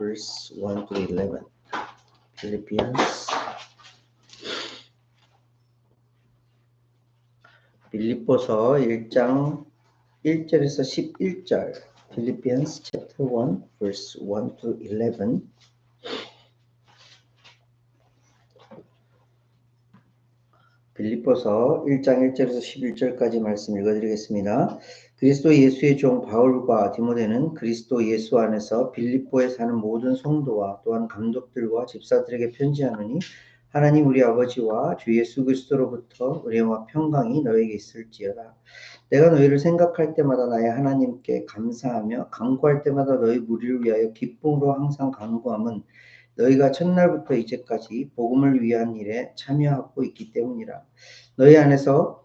verse 1 to 11. Philippians 빌립보서 1장 1절에서 11절. Philippians chapter 1 verse 1 to 11. 빌립보서 1장 1절에서 11절까지 말씀 읽어드리겠습니다. 그리스도 예수의 종 바울과 디모데는 그리스도 예수 안에서 빌립보에 사는 모든 성도와 또한 감독들과 집사들에게 편지하노니 하나님 우리 아버지와 주 예수 그리스도로부터 은혜와 평강이 너에게 있을지어다. 내가 너희를 생각할 때마다 나의 하나님께 감사하며 간구할 때마다 너희 무리를 위하여 기쁨으로 항상 간구함은 너희가 첫날부터 이제까지 복음을 위한 일에 참여하고 있기 때문이라. 너희 안에서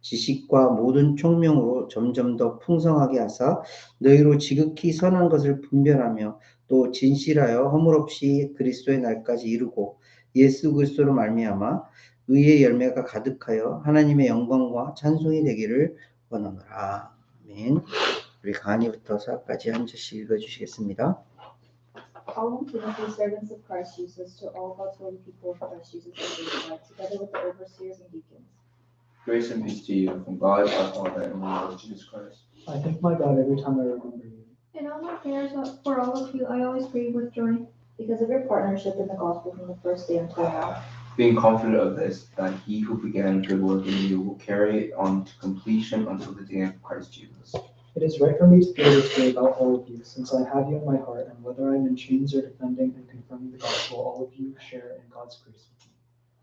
지식과 모든 총명으로 점점 더 풍성하게 하사 너희로 지극히 선한 것을 분별하며 또 진실하여 허물 없이 그리스도의 날까지 이루고 예수 그리스도로 말미암아 의의 열매가 가득하여 하나님의 영광과 찬송이 되기를 원하노라. 아멘. 우리 강한이부터 사까지 한 절씩 읽어주시겠습니다. Paul Timothy, servants of Christ Jesus, to all holy people of Christ Jesus together with the overseers and deacons. Grace and peace to you from God our Father and the Lord Jesus Christ. I thank my God every time I remember you. In all my prayers for all of you, I always pray with joy Because of your partnership in the gospel from the first day until now, Being confident of this, that he who began a good work in you will carry it on to completion until the day of Christ Jesus. It is right for me to feel this way about all of you, since I have you in my heart, and whether I am in chains or defending and confirming the gospel, all of you share in God's grace with me.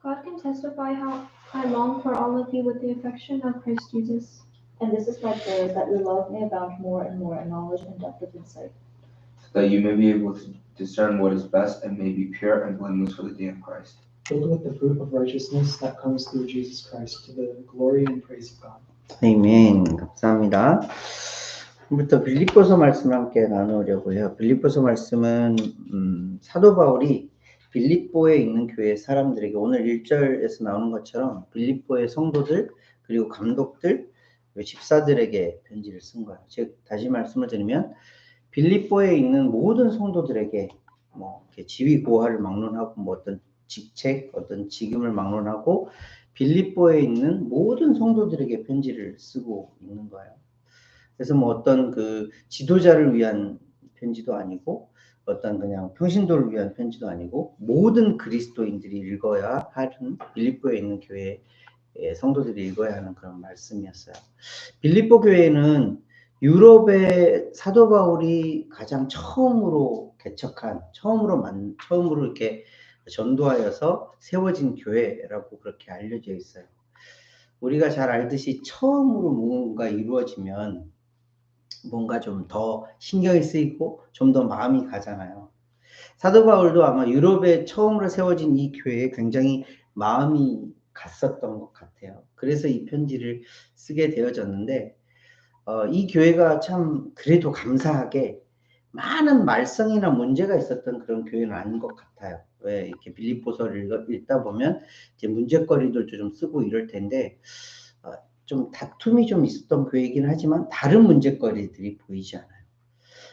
God can testify how I long for all of you with the affection of Christ Jesus. and this is my prayer, that your love may abound more and more in knowledge and depth of insight, So that you may be able to discern what is best and may be pure and blameless for the day of Christ. Filled with the fruit of righteousness that comes through Jesus Christ, to the glory and praise of God. 아멘. 감사합니다. 부터 빌립보서 말씀을 함께 나누려고 해요. 빌립보서 말씀은 음, 사도 바울이 빌립보에 있는 교회 사람들에게 오늘 1절에서 나오는 것처럼 빌립보의 성도들 그리고 감독들 그리고 집사들에게 편지를 쓴 거예요. 즉 다시 말씀을 드리면 빌립보에 있는 모든 성도들에게 뭐 이렇게 지위 고하를 막론하고 뭐 어떤 직책 어떤 직임을 막론하고 빌립보에 있는 모든 성도들에게 편지를 쓰고 있는 거예요. 그래서 뭐 어떤 그 지도자를 위한 편지도 아니고 어떤 그냥 평신도를 위한 편지도 아니고 모든 그리스도인들이 읽어야 하는 빌립보에 있는 교회 성도들이 읽어야 하는 그런 말씀이었어요. 빌립보 교회는 유럽의 사도 바울이 가장 처음으로 개척한 처음으로 만 처음으로 이렇게 전도하여서 세워진 교회라고 그렇게 알려져 있어요. 우리가 잘 알듯이 처음으로 뭔가 이루어지면 뭔가 좀 더 신경이 쓰이고 좀 더 마음이 가잖아요. 사도 바울도 아마 유럽에 처음으로 세워진 이 교회에 굉장히 마음이 갔었던 것 같아요. 그래서 이 편지를 쓰게 되어졌는데 어, 이 교회가 참 그래도 감사하게 많은 말썽이나 문제가 있었던 그런 교회는 아닌 것 같아요. 왜 이렇게 빌립보서를 읽- 읽다 보면 이제 문제거리들도 좀 쓰고 이럴 텐데 어, 좀 다툼이 좀 있었던 교회이긴 하지만 다른 문제거리들이 보이지 않아요.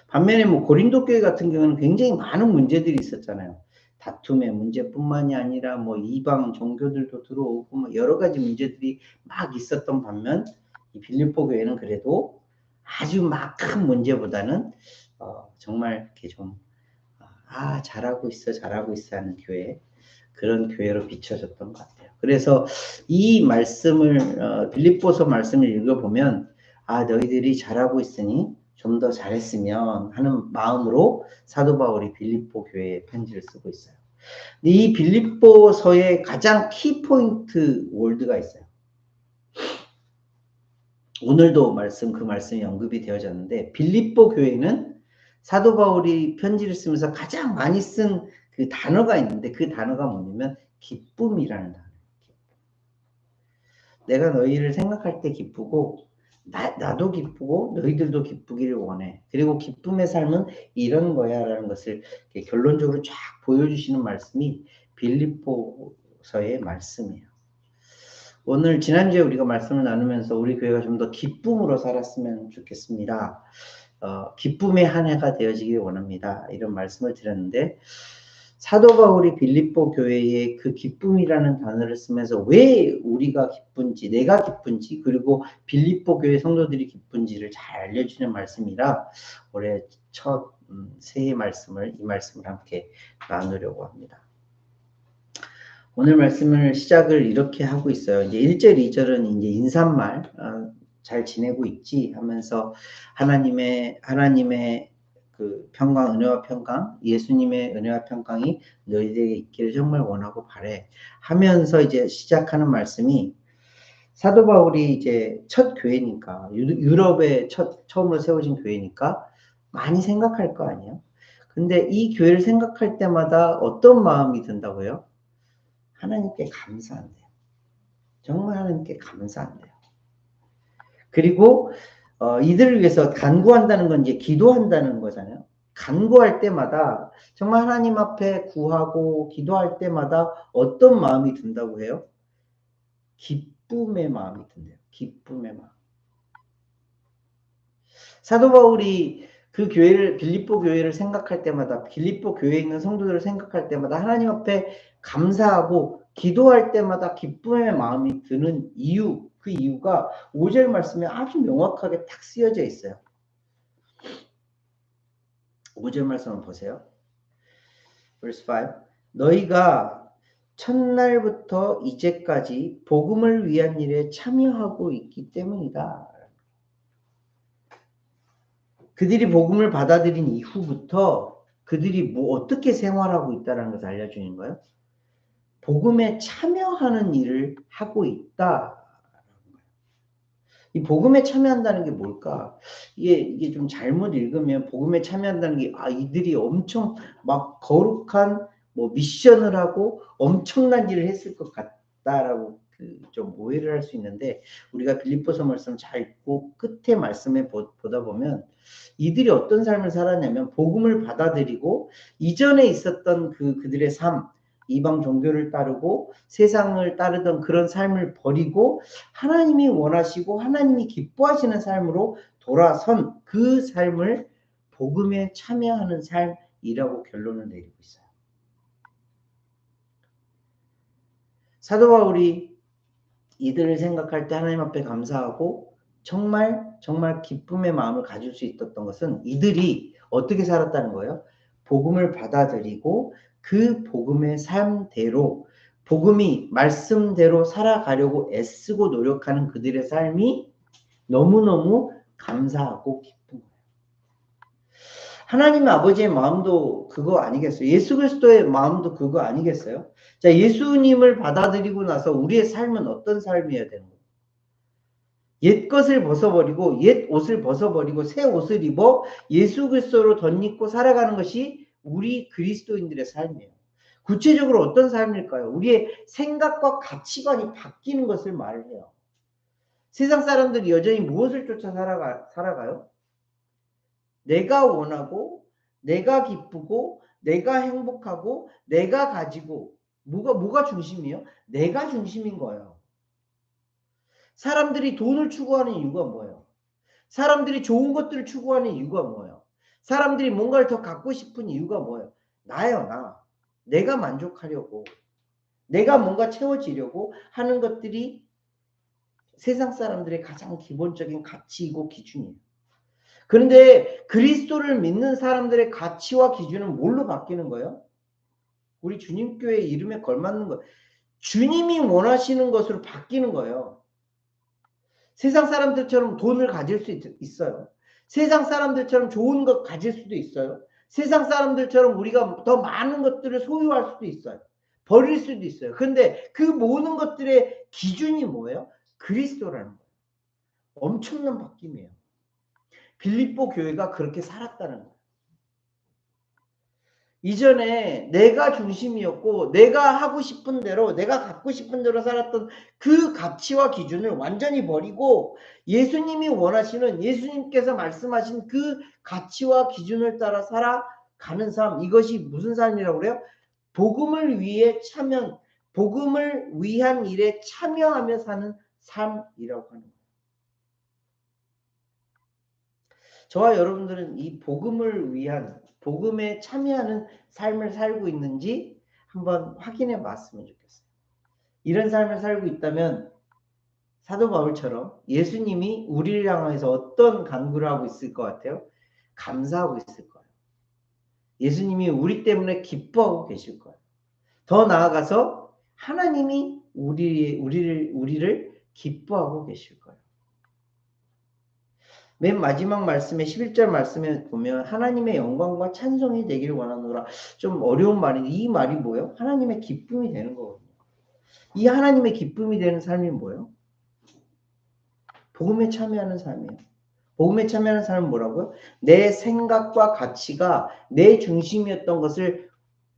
반면에 뭐 고린도 교회 같은 경우는 굉장히 많은 문제들이 있었잖아요. 다툼의 문제뿐만이 아니라 뭐 이방 종교들도 들어오고 뭐 여러 가지 문제들이 막 있었던 반면 이 빌립보 교회는 그래도 아주 막 큰 문제보다는 어, 정말 이렇게 좀 아, 잘하고 있어, 잘하고 있어 하는 교회. 그런 교회로 비춰졌던 것 같아요. 그래서 이 말씀을, 어, 빌립보서 말씀을 읽어보면, 아, 너희들이 잘하고 있으니 좀 더 잘했으면 하는 마음으로 사도 바울이 빌립보 교회에 편지를 쓰고 있어요. 이 빌립보서의 가장 키포인트 월드가 있어요. 오늘도 말씀, 그 말씀이 언급이 되어졌는데, 빌립보 교회는 사도 바울이 편지를 쓰면서 가장 많이 쓴 그 단어가 있는데 그 단어가 뭐냐면 기쁨이라는. 기쁨. 내가 너희를 생각할 때 기쁘고 나, 나도 기쁘고 너희들도 기쁘기를 원해. 그리고 기쁨의 삶은 이런 거야라는 것을 결론적으로 쫙 보여주시는 말씀이 빌립보서의 말씀이에요. 오늘 지난주에 우리가 말씀을 나누면서 우리 교회가 좀 더 기쁨으로 살았으면 좋겠습니다. 어, 기쁨의 한 해가 되어지길 원합니다. 이런 말씀을 드렸는데 사도 바울이 빌립보 교회에 그 기쁨이라는 단어를 쓰면서 왜 우리가 기쁜지, 내가 기쁜지, 그리고 빌립보 교회 성도들이 기쁜지를 잘 알려주는 말씀이라 올해 첫 음, 새해 말씀을 이 말씀을 함께 나누려고 합니다. 오늘 말씀을 시작을 이렇게 하고 있어요. 이제 1절, 2절은 이제 인사말, 어, 잘 지내고 있지 하면서 하나님의, 하나님의 그 평강, 은혜와 평강, 예수님의 은혜와 평강이 너희들에게 있기를 정말 원하고 바래. 하면서 이제 시작하는 말씀이 사도 바울이 이제 첫 교회니까, 유- 유럽에 첫, 처음으로 세워진 교회니까 많이 생각할 거 아니에요? 근데 이 교회를 생각할 때마다 어떤 마음이 든다고요? 하나님께 감사한대요. 정말 하나님께 감사한대요. 그리고 어, 이들을 위해서 간구한다는 건 이제 기도한다는 거잖아요. 간구할 때마다 정말 하나님 앞에 구하고 기도할 때마다 어떤 마음이 든다고 해요? 기쁨의 마음이 든대요. 기쁨의 마음. 사도 바울이 그 교회를 빌립보 교회를 생각할 때마다 빌립보 교회에 있는 성도들을 생각할 때마다 하나님 앞에 감사하고 기도할 때마다 기쁨의 마음이 드는 이유 그 이유가 5절 말씀에 아주 명확하게 딱 쓰여져 있어요. 5절 말씀을 보세요. verse 5 너희가 첫날부터 이제까지 복음을 위한 일에 참여하고 있기 때문이다. 그들이 복음을 받아들인 이후부터 그들이 뭐 어떻게 생활하고 있다는 것을 알려주는 거예요. 복음에 참여하는 일을 하고 있다. 이 복음에 참여한다는 게 뭘까? 이게 이게 좀 잘못 읽으면 복음에 참여한다는 게 아 이들이 엄청 막 거룩한 뭐 미션을 하고 엄청난 일을 했을 것 같다라고 그 좀 오해를 할 수 있는데 우리가 빌립보서 말씀 잘 읽고 끝에 말씀에 보, 보다 보면 이들이 어떤 삶을 살았냐면 복음을 받아들이고 이전에 있었던 그 그들의 삶 이방 종교를 따르고 세상을 따르던 그런 삶을 버리고 하나님이 원하시고 하나님이 기뻐하시는 삶으로 돌아선 그 삶을 복음에 참여하는 삶이라고 결론을 내리고 있어요. 사도 바울이 이들을 생각할 때 하나님 앞에 감사하고 정말 정말 기쁨의 마음을 가질 수 있었던 것은 이들이 어떻게 살았다는 거예요? 복음을 받아들이고 그 복음의 삶대로 복음이 말씀대로 살아가려고 애쓰고 노력하는 그들의 삶이 너무너무 감사하고 기쁜 거예요. 하나님 아버지의 마음도 그거 아니겠어요? 예수 그리스도의 마음도 그거 아니겠어요? 자, 예수님을 받아들이고 나서 우리의 삶은 어떤 삶이어야 되는? 옛 것을 벗어버리고 옛 옷을 벗어버리고 새 옷을 입어 예수 그리스도로 덧입고 살아가는 것이 우리 그리스도인들의 삶이에요. 구체적으로 어떤 삶일까요? 우리의 생각과 가치관이 바뀌는 것을 말을 해요. 세상 사람들이 여전히 무엇을 쫓아 살아가, 살아가요? 내가 원하고, 내가 기쁘고, 내가 행복하고, 내가 가지고, 뭐가, 뭐가 중심이에요? 내가 중심인 거예요. 사람들이 돈을 추구하는 이유가 뭐예요? 사람들이 좋은 것들을 추구하는 이유가 뭐예요? 사람들이 뭔가를 더 갖고 싶은 이유가 뭐예요? 나요, 나. 내가 만족하려고, 내가 뭔가 채워지려고 하는 것들이 세상 사람들의 가장 기본적인 가치이고 기준이에요. 그런데 그리스도를 믿는 사람들의 가치와 기준은 뭘로 바뀌는 거예요? 우리 주님교회 이름에 걸맞는 거. 주님이 원하시는 것으로 바뀌는 거예요. 세상 사람들처럼 돈을 가질 수 있, 있어요. 세상 사람들처럼 좋은 것 가질 수도 있어요. 세상 사람들처럼 우리가 더 많은 것들을 소유할 수도 있어요. 버릴 수도 있어요. 그런데 그 모든 것들의 기준이 뭐예요? 그리스도라는 거예요. 엄청난 바뀜이에요. 빌립보 교회가 그렇게 살았다는 거예요. 이전에 내가 중심이었고 내가 하고 싶은 대로 내가 갖고 싶은 대로 살았던 그 가치와 기준을 완전히 버리고 예수님이 원하시는 예수님께서 말씀하신 그 가치와 기준을 따라 살아가는 삶 이것이 무슨 삶이라고 그래요? 복음을 위해 참여 복음을 위한 일에 참여하며 사는 삶이라고 하는 거예요. 저와 여러분들은 이 복음을 위한 복음에 참여하는 삶을 살고 있는지 한번 확인해 봤으면 좋겠어요. 이런 삶을 살고 있다면 사도 바울처럼 예수님이 우리를 향해서 어떤 간구를 하고 있을 것 같아요? 감사하고 있을 거예요. 예수님이 우리 때문에 기뻐하고 계실 거예요. 더 나아가서 하나님이 우리, 우리를, 우리를 기뻐하고 계실 거예요. 맨 마지막 말씀에 11절 말씀에 보면 하나님의 영광과 찬송이 되기를 원하노라. 좀 어려운 말인데 이 말이 뭐예요? 하나님의 기쁨이 되는 거거든요. 이 하나님의 기쁨이 되는 삶이 뭐예요? 복음에 참여하는 삶이에요. 복음에 참여하는 삶은 뭐라고요? 내 생각과 가치가 내 중심이었던 것을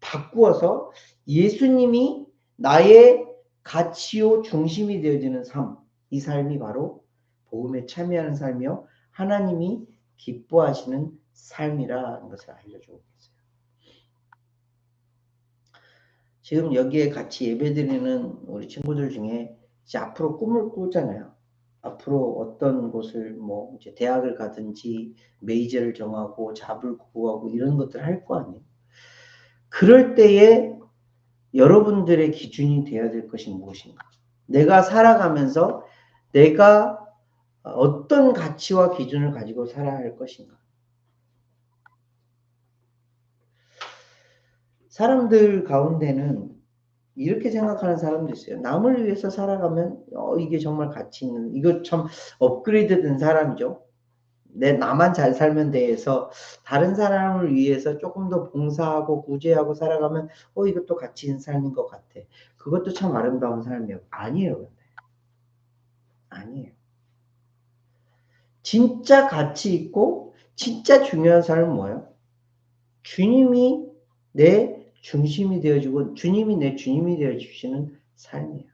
바꾸어서 예수님이 나의 가치요 중심이 되어지는 삶. 이 삶이 바로 복음에 참여하는 삶이요. 하나님이 기뻐하시는 삶이라는 것을 알려주고 있어요. 지금 여기에 같이 예배드리는 우리 친구들 중에 이제 앞으로 꿈을 꾸잖아요. 앞으로 어떤 곳을 뭐 이제 대학을 가든지 메이저를 정하고 잡을 구하고 이런 것들 할 거 아니에요. 그럴 때에 여러분들의 기준이 되어야 될 것이 무엇인가? 내가 살아가면서 내가 어떤 가치와 기준을 가지고 살아야 할 것인가? 사람들 가운데는 이렇게 생각하는 사람도 있어요. 남을 위해서 살아가면 어, 이게 정말 가치 있는 이거 참 업그레이드 된 사람이죠. 내 나만 잘 살면 돼서 다른 사람을 위해서 조금 더 봉사하고 구제하고 살아가면 어 이것도 가치 있는 삶인 것 같아. 그것도 참 아름다운 삶이에요. 아니에요. 근데. 아니에요. 진짜 가치 있고 진짜 중요한 삶은 뭐예요? 주님이 내 중심이 되어주고 주님이 내 주님이 되어주시는 삶이에요.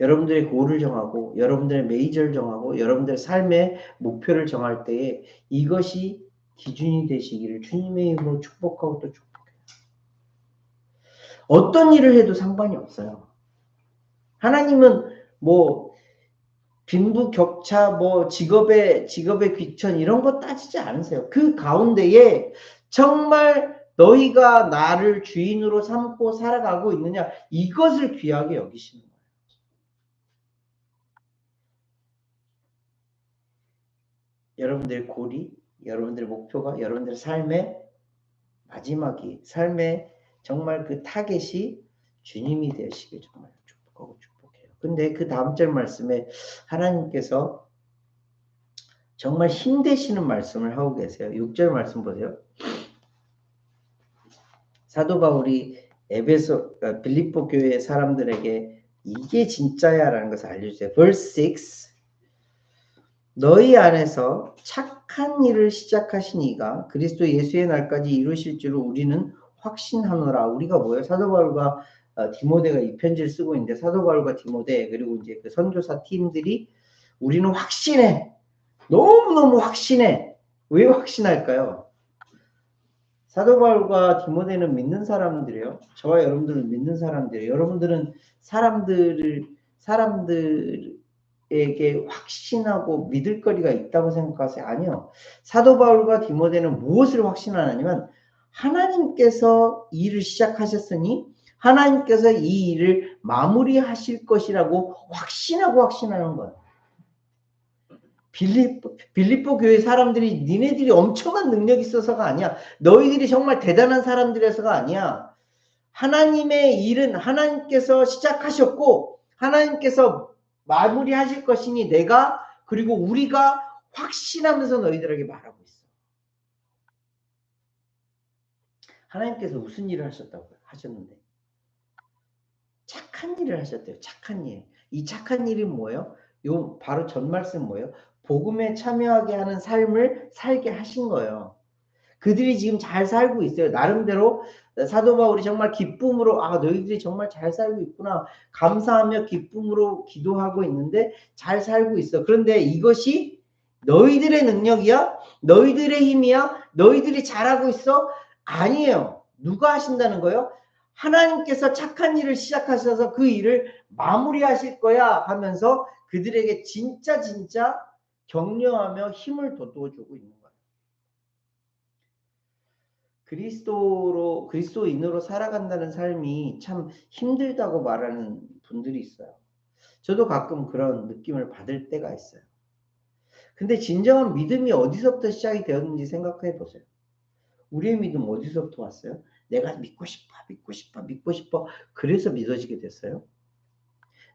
여러분들의 고를 정하고 여러분들의 메이저를 정하고 여러분들의 삶의 목표를 정할 때에 이것이 기준이 되시기를 주님의 이름으로 축복하고 또 축복해요. 어떤 일을 해도 상관이 없어요. 하나님은 뭐 빈부 격차, 뭐 직업의 직업의 귀천 이런 거 따지지 않으세요. 그 가운데에 정말 너희가 나를 주인으로 삼고 살아가고 있느냐 이것을 귀하게 여기시는 거예요. 여러분들의 고리, 여러분들의 목표가 여러분들의 삶의 마지막이 삶의 정말 그 타겟이 주님이 되시길 정말 축복하고 축복해요. 근데 그 다음 절 말씀에 하나님께서 정말 힘되시는 말씀을 하고 계세요. 6절 말씀 보세요. 사도 바울이 에베소 어, 빌립보 교회 사람들에게 이게 진짜야라는 것을 알려주세요. Verse 6 너희 안에서 착한 일을 시작하신 이가 그리스도 예수의 날까지 이루실 줄을 우리는 확신하노라. 우리가 뭐예요? 사도 바울과 어, 디모데가 이 편지를 쓰고 있는데 사도 바울과 디모데 그리고 이제 그 선교사 팀들이 우리는 확신해. 너무너무 확신해. 왜 확신할까요? 사도 바울과 디모데는 믿는 사람들이에요. 저와 여러분들은 믿는 사람들이에요. 여러분들은 사람들을 사람들에게 확신하고 믿을 거리가 있다고 생각하세요? 아니요. 사도 바울과 디모데는 무엇을 확신하냐면 하나님께서 일을 시작하셨으니 하나님께서 이 일을 마무리하실 것이라고 확신하고 확신하는 거예요. 빌립보, 빌립보 교회 사람들이 니네들이 엄청난 능력이 있어서가 아니야. 너희들이 정말 대단한 사람들이어서가 아니야. 하나님의 일은 하나님께서 시작하셨고 하나님께서 마무리하실 것이니 내가 그리고 우리가 확신하면서 너희들에게 말하고 있어. 하나님께서 무슨 일을 하셨다고요? 하셨는데 착한 일을 하셨대요. 착한 일. 이 착한 일이 뭐예요? 요 바로 전 말씀 뭐예요? 복음에 참여하게 하는 삶을 살게 하신 거예요. 그들이 지금 잘 살고 있어요. 나름대로 사도 바울이 정말 기쁨으로 아 너희들이 정말 잘 살고 있구나 감사하며 기쁨으로 기도하고 있는데 잘 살고 있어. 그런데 이것이 너희들의 능력이야? 너희들의 힘이야? 너희들이 잘하고 있어? 아니에요. 누가 하신다는 거예요? 하나님께서 착한 일을 시작하셔서 그 일을 마무리하실 거야 하면서 그들에게 진짜 진짜 격려하며 힘을 돋워주고 있는 거예요. 그리스도로 그리스도인으로 살아간다는 삶이 참 힘들다고 말하는 분들이 있어요. 저도 가끔 그런 느낌을 받을 때가 있어요. 근데 진정한 믿음이 어디서부터 시작이 되었는지 생각해 보세요. 우리의 믿음 어디서부터 왔어요? 내가 믿고 싶어, 믿고 싶어, 믿고 싶어. 그래서 믿어지게 됐어요.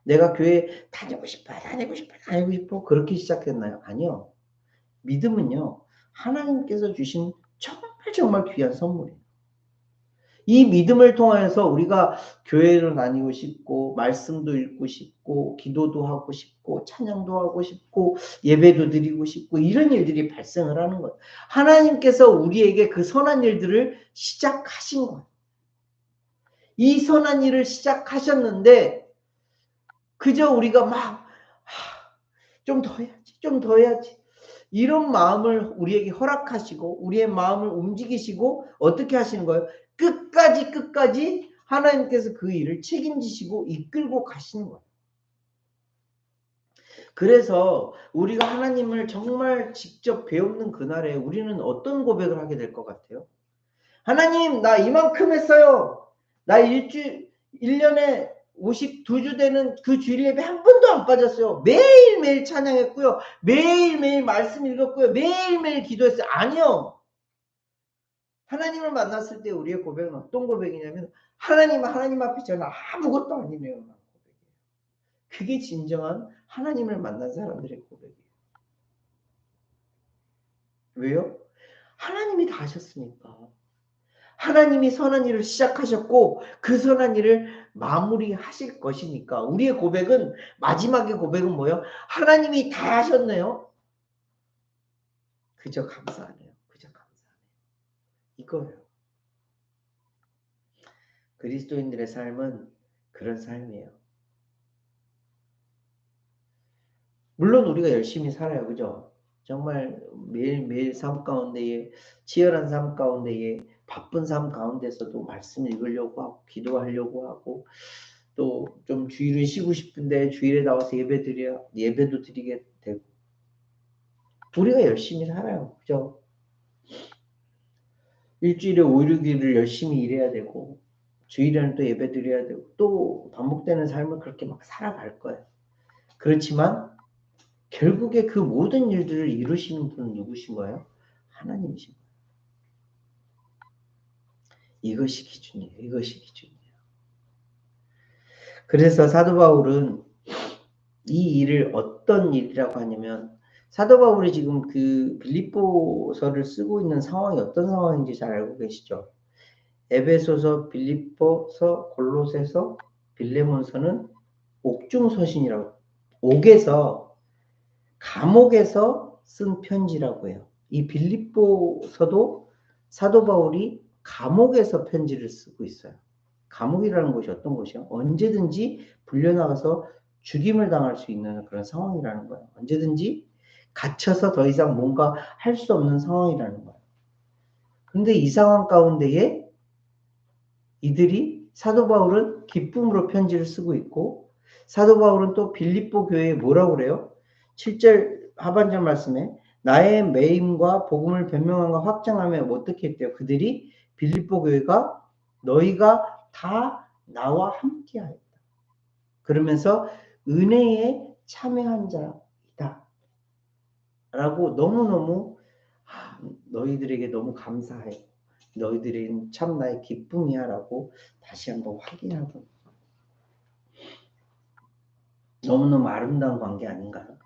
내가 교회 다니고 싶어, 다니고 싶어, 다니고 싶어. 그렇게 시작했나요? 아니요. 믿음은요, 하나님께서 주신 정말 정말 귀한 선물이에요. 이 믿음을 통해서 우리가 교회를 다니고 싶고, 말씀도 읽고 싶고, 기도도 하고 싶고, 찬양도 하고 싶고, 예배도 드리고 싶고, 이런 일들이 발생을 하는 거예요. 하나님께서 우리에게 그 선한 일들을 시작하신 거예요. 이 선한 일을 시작하셨는데, 그저 우리가 막, 좀 더 해야지, 좀 더 해야지. 이런 마음을 우리에게 허락하시고, 우리의 마음을 움직이시고, 어떻게 하시는 거예요? 끝까지 끝까지 하나님께서 그 일을 책임지시고 이끌고 가시는 거예요. 그래서 우리가 하나님을 정말 직접 배우는 그날에 우리는 어떤 고백을 하게 될 것 같아요? 하나님, 나 이만큼 했어요. 나 일주, 1년에 52주 되는 그 주일 예배 한 번도 안 빠졌어요. 매일매일 찬양했고요. 매일매일 말씀 읽었고요. 매일매일 기도했어요. 아니요. 하나님을 만났을 때 우리의 고백은 어떤 고백이냐면 하나님 하나님 앞에 저는 아무것도 아니네요. 고백이에요. 그게 진정한 하나님을 만난 사람들의 고백이에요. 왜요? 하나님이 다 하셨으니까. 하나님이 선한 일을 시작하셨고 그 선한 일을 마무리하실 것이니까 우리의 고백은 마지막의 고백은 뭐예요? 하나님이 다 하셨네요. 그저 감사하네요. 이거예요. 그리스도인들의 삶은 그런 삶이에요. 물론 우리가 열심히 살아요. 그죠? 정말 매일매일 삶 가운데에 치열한 삶 가운데에 바쁜 삶 가운데서도 말씀 읽으려고 하고 기도하려고 하고 또 좀 주일은 쉬고 싶은데 주일에 나와서 예배 드려 예배도 드리게 되고 우리가 열심히 살아요. 그죠? 일주일에 5, 6일을 열심히 일해야 되고 주일에는 또 예배 드려야 되고 또 반복되는 삶을 그렇게 막 살아갈 거예요. 그렇지만 결국에 그 모든 일들을 이루시는 분은 누구신 거예요? 하나님이신 거예요. 이것이 기준이에요. 이것이 기준이에요. 그래서 사도 바울은 이 일을 어떤 일이라고 하냐면 사도 바울이 지금 그 빌립보서를 쓰고 있는 상황이 어떤 상황인지 잘 알고 계시죠? 에베소서, 빌립보서, 골로새서, 빌레몬서는 옥중서신이라고 옥에서 감옥에서 쓴 편지라고 해요. 이 빌립보서도 사도 바울이 감옥에서 편지를 쓰고 있어요. 감옥이라는 곳이 어떤 곳이요? 언제든지 불려나가서 죽임을 당할 수 있는 그런 상황이라는 거예요. 언제든지 갇혀서 더 이상 뭔가 할 수 없는 상황이라는 거예요. 근데 이 상황 가운데에 이들이 사도 바울은 기쁨으로 편지를 쓰고 있고 사도 바울은 또 빌립보 교회에 뭐라고 그래요? 7절 하반절 말씀에 나의 매임과 복음을 변명함과 확장하며 어떻게 했대요? 그들이 빌립보 교회가 너희가 다 나와 함께 하였다. 그러면서 은혜에 참여한 자이다. 라고 너무너무 아, 너희들에게 너무 감사해. 너희들은 참 나의 기쁨이야 라고 다시 한번 확인하고 너무너무 아름다운 관계 아닌가요?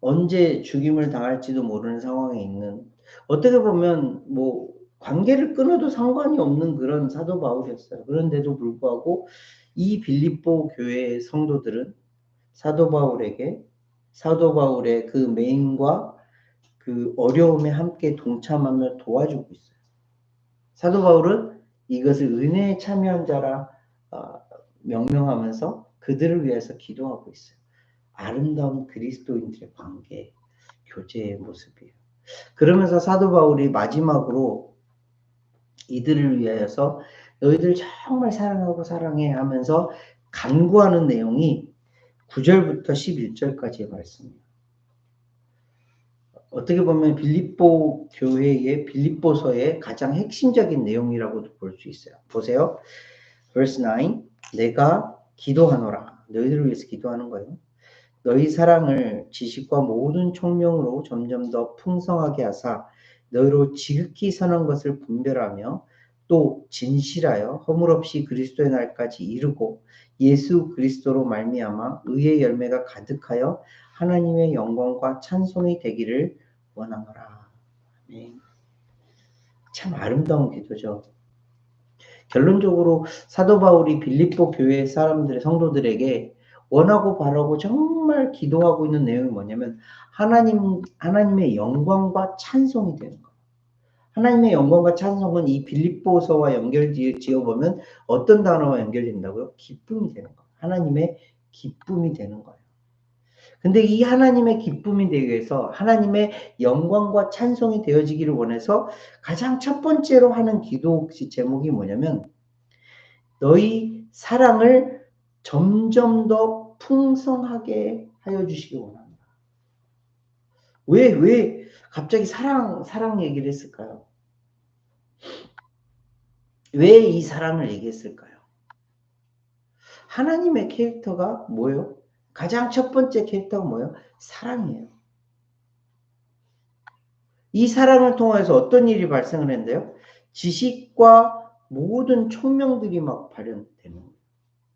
언제 죽임을 당할지도 모르는 상황에 있는 어떻게 보면 뭐 관계를 끊어도 상관이 없는 그런 사도 바울이었어요. 그런데도 불구하고 이 빌립보 교회의 성도들은 사도 바울에게 사도 바울의 그 메인과 그그 어려움에 함께 동참하며 도와주고 있어요. 사도 바울은 이것을 은혜에 참여한 자라 어, 명명하면서 그들을 위해서 기도하고 있어요. 아름다운 그리스도인들의 관계, 교제의 모습이에요. 그러면서 사도 바울이 마지막으로 이들을 위하여서 너희들 정말 사랑하고 사랑해 하면서 간구하는 내용이 9절부터 11절까지의 말씀이에요. 어떻게 보면 빌립보 교회의 빌립보서의 가장 핵심적인 내용이라고도 볼 수 있어요. 보세요. verse 9 내가 기도하노라 너희들을 위해서 기도하는 거예요. 너희 사랑을 지식과 모든 총명으로 점점 더 풍성하게 하사 너희로 지극히 선한 것을 분별하며 또 진실하여 허물 없이 그리스도의 날까지 이르고 예수 그리스도로 말미암아 의의 열매가 가득하여 하나님의 영광과 찬송이 되기를 원하노라. 아멘. 참 아름다운 기도죠. 결론적으로 사도 바울이 빌립보 교회 사람들의 성도들에게 원하고 바라고 정말 기도하고 있는 내용이 뭐냐면 하나님 하나님의 영광과 찬송이 되는 거예요. 하나님의 영광과 찬송은 이 빌립보서와 연결 지어 보면 어떤 단어와 연결된다고요? 기쁨이 되는 거예요. 하나님의 기쁨이 되는 거예요. 근데 이 하나님의 기쁨이 되기 위해서 하나님의 영광과 찬송이 되어지기를 원해서 가장 첫 번째로 하는 기도 제목이 뭐냐면 너희 사랑을 점점 더 풍성하게 하여 주시기 원합니다. 왜, 왜 갑자기 사랑, 사랑 얘기를 했을까요? 왜 이 사랑을 얘기했을까요? 하나님의 캐릭터가 뭐예요? 가장 첫 번째 캐릭터가 뭐예요? 사랑이에요. 이 사랑을 통해서 어떤 일이 발생을 했는데요? 지식과 모든 총명들이 막 발현되는 거예요.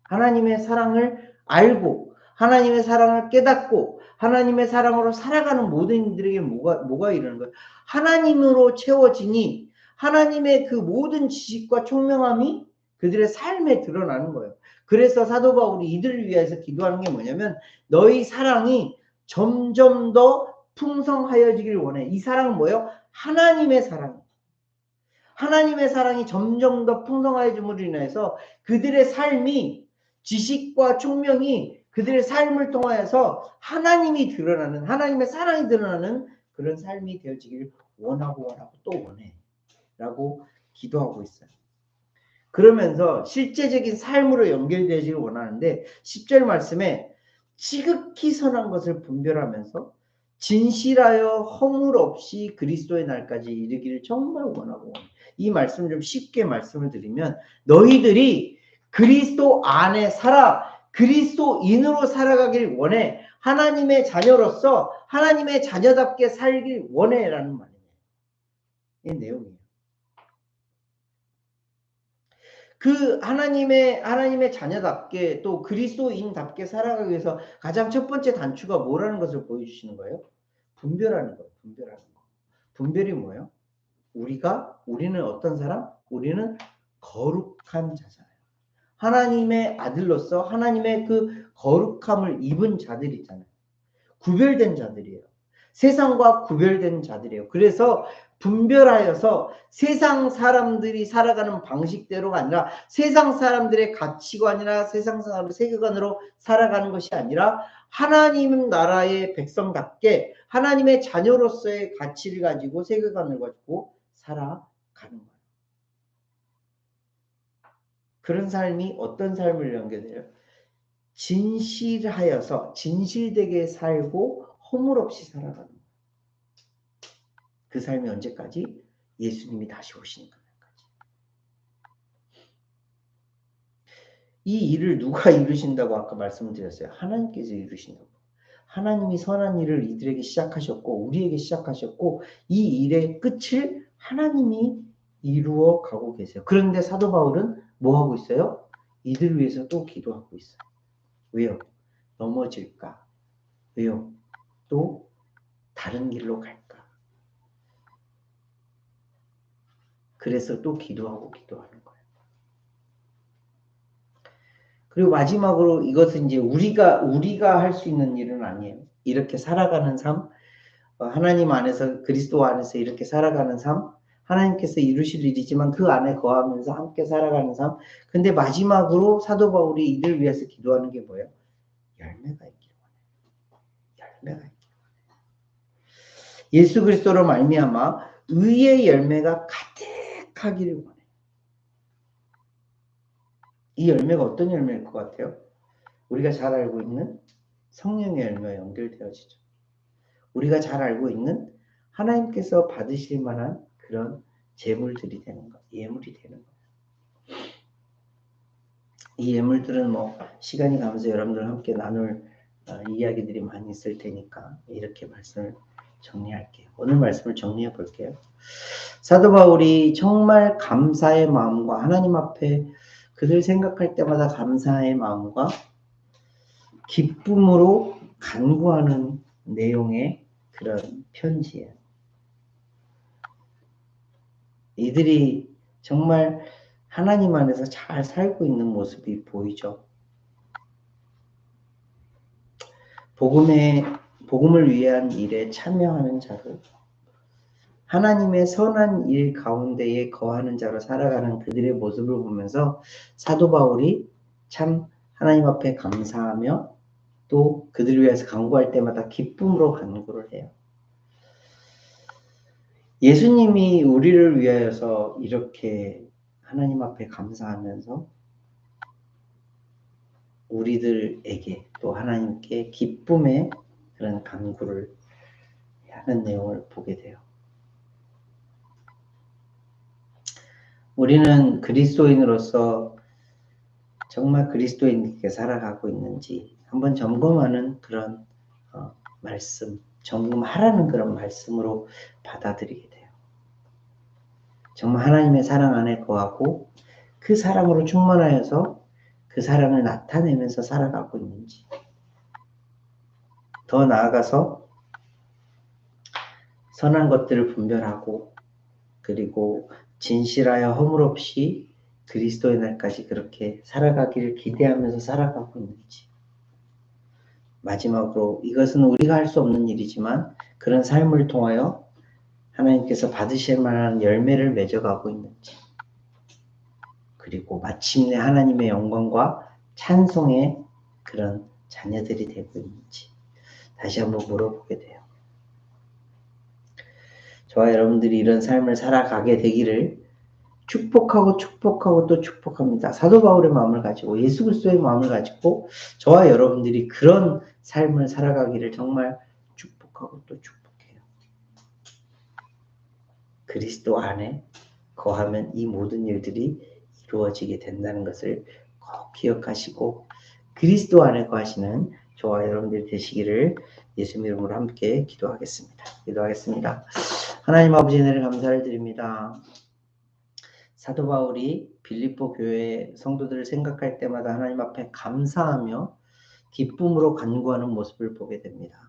하나님의 사랑을 알고 하나님의 사랑을 깨닫고 하나님의 사랑으로 살아가는 모든 이들에게 뭐가 뭐가 이러는 거예요? 하나님으로 채워지니 하나님의 그 모든 지식과 총명함이 그들의 삶에 드러나는 거예요. 그래서 사도 바울이 이들을 위해서 기도하는 게 뭐냐면 너희 사랑이 점점 더 풍성하여지길 원해. 이 사랑은 뭐예요? 하나님의 사랑. 하나님의 사랑이 점점 더 풍성하여짐으로 인해서 그들의 삶이 지식과 총명이 그들의 삶을 통하여서 하나님이 드러나는 하나님의 사랑이 드러나는 그런 삶이 되어지기를 원하고 원하고 또 원해 라고 기도하고 있어요. 그러면서 실제적인 삶으로 연결되기를 원하는데 10절 말씀에 지극히 선한 것을 분별하면서 진실하여 허물 없이 그리스도의 날까지 이르기를 정말 원하고. 이 말씀 좀 쉽게 말씀을 드리면 너희들이 그리스도 안에 살아 그리스도인으로 살아가길 원해 하나님의 자녀로서 하나님의 자녀답게 살길 원해라는 말이에요. 이 내용이에요. 그 하나님의 하나님의 자녀답게 또 그리스도인답게 살아가기 위해서 가장 첫 번째 단추가 뭐라는 것을 보여주시는 거예요? 분별하는 거예요. 분별하는 거. 분별이 뭐예요? 우리가 우리는 어떤 사람? 우리는 거룩한 자잖아요. 하나님의 아들로서 하나님의 그 거룩함을 입은 자들이 있잖아요. 구별된 자들이에요. 세상과 구별된 자들이에요. 그래서 분별하여서 세상 사람들이 살아가는 방식대로가 아니라 세상 사람들의 가치관이나 세상 사람의 세계관으로 살아가는 것이 아니라 하나님 나라의 백성답게 하나님의 자녀로서의 가치를 가지고 세계관을 가지고 살아가는 거예요. 그런 삶이 어떤 삶을 연결해요? 진실하여서 진실되게 살고 허물 없이 살아가는 거예요. 그 삶이 언제까지? 예수님이 다시 오시는 그날까지. 이 일을 누가 이루신다고 아까 말씀드렸어요. 하나님께서 이루신다고. 하나님이 선한 일을 이들에게 시작하셨고 우리에게 시작하셨고 이 일의 끝을 하나님이 이루어 가고 계세요. 그런데 사도 바울은 뭐 하고 있어요? 이들을 위해서 또 기도하고 있어요. 왜요? 넘어질까? 왜요? 또 다른 길로 갈까? 그래서 또 기도하고 기도하는 거예요. 그리고 마지막으로 이것은 이제 우리가 우리가 할 수 있는 일은 아니에요. 이렇게 살아가는 삶, 어, 하나님 안에서 그리스도 안에서 이렇게 살아가는 삶, 하나님께서 이루실 일이지만 그 안에 거하면서 함께 살아가는 삶. 근데 마지막으로 사도 바울이 이들 위해서 기도하는 게 뭐예요? 열매가 있기를 원해요. 열매가 있기를 원해요. 예수 그리스도로 말미암아 의의 열매가 가득 하기를 원해요. 이 열매가 어떤 열매일 것 같아요? 우리가 잘 알고 있는 성령의 열매와 연결되어지죠. 우리가 잘 알고 있는 하나님께서 받으실 만한 그런 재물들이 되는 거, 예물이 되는 거. 이 예물들은 뭐 시간이 가면서 여러분들 함께 나눌 어, 이야기들이 많이 있을 테니까 이렇게 말씀을 정리할게요. 오늘 말씀을 정리해 볼게요. 사도 바울이 정말 감사의 마음과 하나님 앞에 그들 생각할 때마다 감사의 마음과 기쁨으로 간구하는 내용의 그런 편지예요. 이들이 정말 하나님 안에서 잘 살고 있는 모습이 보이죠. 복음의 복음을 위한 일에 참여하는 자로 하나님의 선한 일 가운데에 거하는 자로 살아가는 그들의 모습을 보면서 사도 바울이 참 하나님 앞에 감사하며 또 그들을 위해서 간구할 때마다 기쁨으로 간구를 해요. 예수님이 우리를 위하여서 이렇게 하나님 앞에 감사하면서 우리들에게 또 하나님께 기쁨의 그런 간구를 하는 내용을 보게 돼요. 우리는 그리스도인으로서 정말 그리스도인께 살아가고 있는지 한번 점검하는 그런 어, 말씀, 점검하라는 그런 말씀으로 받아들이게 돼요. 정말 하나님의 사랑 안에 거하고 그 사랑으로 충만하여서 그 사랑을 나타내면서 살아가고 있는지 더 나아가서 선한 것들을 분별하고 그리고 진실하여 허물 없이 그리스도의 날까지 그렇게 살아가기를 기대하면서 살아가고 있는지. 마지막으로 이것은 우리가 할 수 없는 일이지만 그런 삶을 통하여 하나님께서 받으실 만한 열매를 맺어가고 있는지. 그리고 마침내 하나님의 영광과 찬송의 그런 자녀들이 되고 있는지 다시 한번 물어보게 돼요. 저와 여러분들이 이런 삶을 살아가게 되기를 축복하고 축복하고 또 축복합니다. 사도 바울의 마음을 가지고 예수 그리스도의 마음을 가지고 저와 여러분들이 그런 삶을 살아가기를 정말 축복하고 또 축복해요. 그리스도 안에 거하면 이 모든 일들이 이루어지게 된다는 것을 꼭 기억하시고 그리스도 안에 거하시는 저와 여러분들 되시기를 예수 이름으로 함께 기도하겠습니다. 기도하겠습니다. 하나님 아버지 은혜를 감사를 드립니다. 사도 바울이 빌립보 교회 성도들을 생각할 때마다 하나님 앞에 감사하며 기쁨으로 간구하는 모습을 보게 됩니다.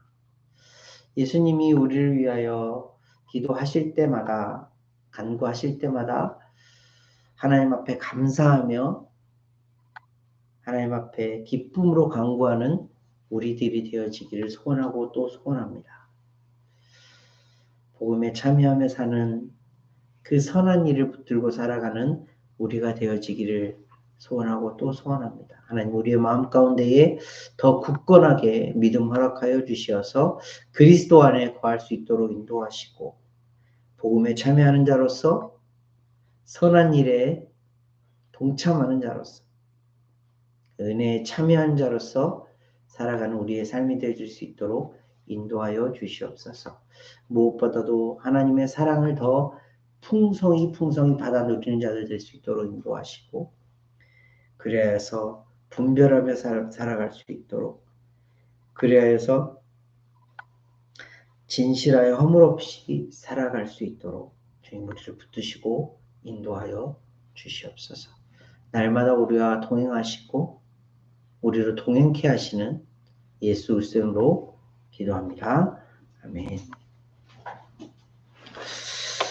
예수님이 우리를 위하여 기도하실 때마다 간구하실 때마다 하나님 앞에 감사하며 하나님 앞에 기쁨으로 간구하는 우리들이 되어지기를 소원하고 또 소원합니다. 복음에 참여하며 사는 그 선한 일을 붙들고 살아가는 우리가 되어지기를 소원하고 또 소원합니다. 하나님 우리의 마음 가운데에 더 굳건하게 믿음 허락하여 주시어서 그리스도 안에 거할 수 있도록 인도하시고 복음에 참여하는 자로서 선한 일에 동참하는 자로서 은혜에 참여한 자로서 살아가는 우리의 삶이 되어줄 수 있도록 인도하여 주시옵소서. 무엇보다도 하나님의 사랑을 더 풍성히 풍성히 받아 누리는 자들 될 수 있도록 인도하시고 그래야 해서 분별하며 살, 살아갈 수 있도록 그래야 해서 진실하여 허물 없이 살아갈 수 있도록 주님 우리를 붙드시고 인도하여 주시옵소서. 날마다 우리와 동행하시고 우리를 동행케 하시는 예수 그리스도로 기도합니다. 아멘.